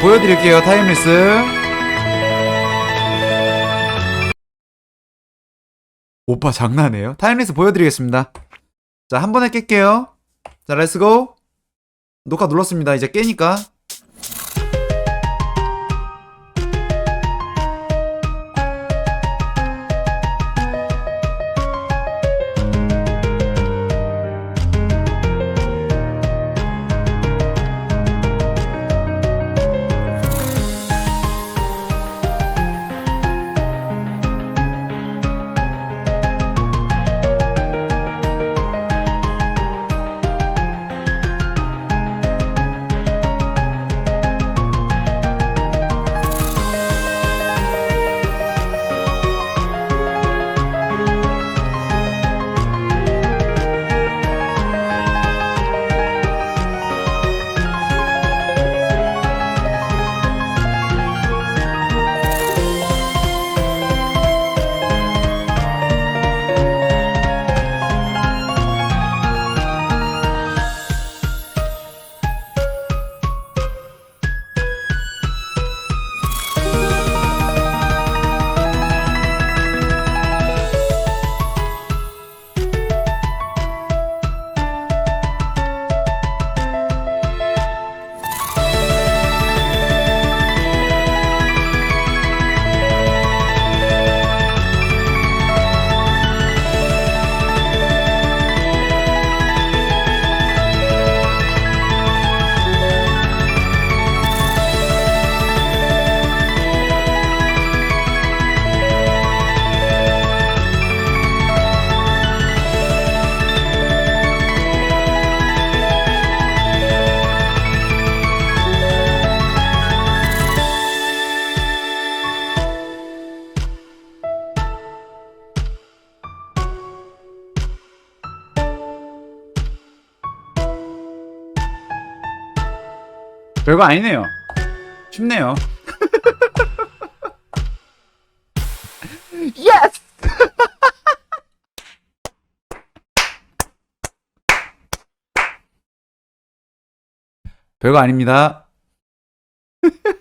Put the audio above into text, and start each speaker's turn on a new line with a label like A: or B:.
A: 보여드릴게요 타임리스. 오빠 장난해요? 타임리스 보여드리겠습니다. 자 한 번에 깰게요. 자 렛츠고. 녹화 눌렀습니다. 이제 깨니까 별거 아니네요. 쉽네요. 예스 별거 아닙니다